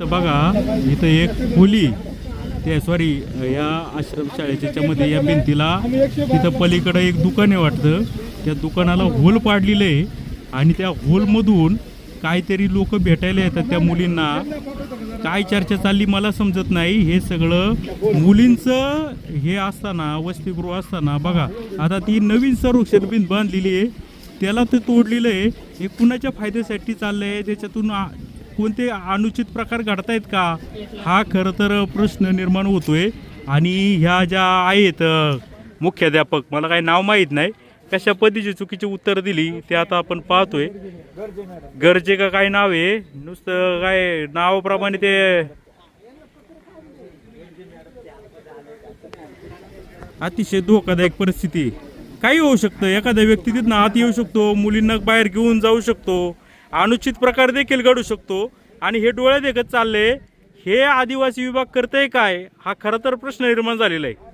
तर बघा इथं एक खोली ते सॉरी या आश्रमशाळेच्या याच्यामध्ये या भिंतीला तिथं पलीकडं एक दुकान आहे वाटतं. त्या दुकानाला होल पाडलेलं आहे आणि त्या होलमधून काहीतरी लोक भेटायला येतात त्या मुलींना. काय चर्चा चालली मला समजत नाही. हे सगळं मुलींचं हे असताना वसतिगृह असताना बघा आता ती नवीन संरक्षण भिंत बांधलेली आहे. त्याला ते तोडलेलं आहे. हे कुणाच्या फायद्यासाठी चाललं आहे त्याच्यातून आ- कोणते अनुचित प्रकार घडतायत का? हा खरं तर प्रश्न निर्माण होतोय. आणि ह्या ज्या आहेत मुख्याध्यापक मला काही नाव माहीत नाही. कशा पद्धतीची चुकीची उत्तर दिली ते आता आपण पाहतोय. गरजे का काय नाव आहे? नुसतं काय नावाप्रमाणे ते अतिशय धोकादायक परिस्थिती. काही होऊ शकतं. एखाद्या व्यक्ती तिथनं आत येऊ शकतो मुलींना बाहेर घेऊन जाऊ शकतो. अनुचित प्रकार देखील घडू शकतो. आणि हे डोळ्या देखत चालले हे आदिवासी विभाग करतंय काय? हा खरा तर प्रश्न निर्माण झालेला आहे.